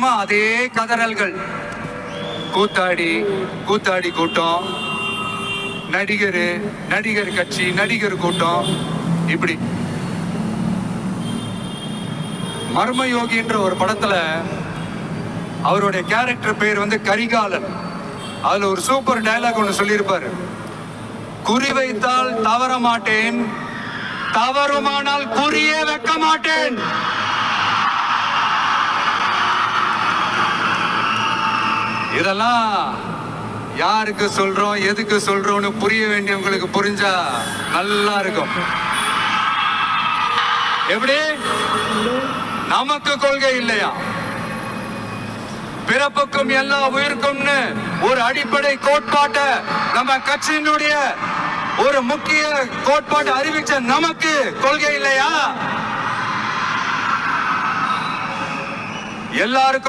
அதே கதறல்கள். கூத்தாடி கூத்தாடி கூட்டம். நடிகர் நடிகர் கட்சி நடிகர் கூட்டம். இப்படி. மர்மயோகின்ற ஒரு படத்துல அவருடைய கேரக்டர் பேர் வந்து கரிகாலன். அதுல ஒரு சூப்பர் டயலாக் ஒன்று சொல்லியிருப்பாரு. குறி வைத்தால் தவற மாட்டேன் தவறுமானால் குறியே வைக்க மாட்டேன் இதெல்லாம் யாருக்கு சொல்றோம் எதுக்கு சொல்றோம்னு புரிய வேண்டியவங்களுக்கு புரிஞ்சா நல்லா இருக்கும். எப்படி? நமக்கு கொள்கை இல்லையா? பிறப்புக்கும் எல்லா உயிருக்கும்னு ஒரு அடிப்படை கோட்பாட்டை நம்ம கட்சியினுடைய ஒரு முக்கிய கோட்பாட்டை அறிவிச்ச நமக்கு கொள்கை இல்லையா? எல்லாருக்கும்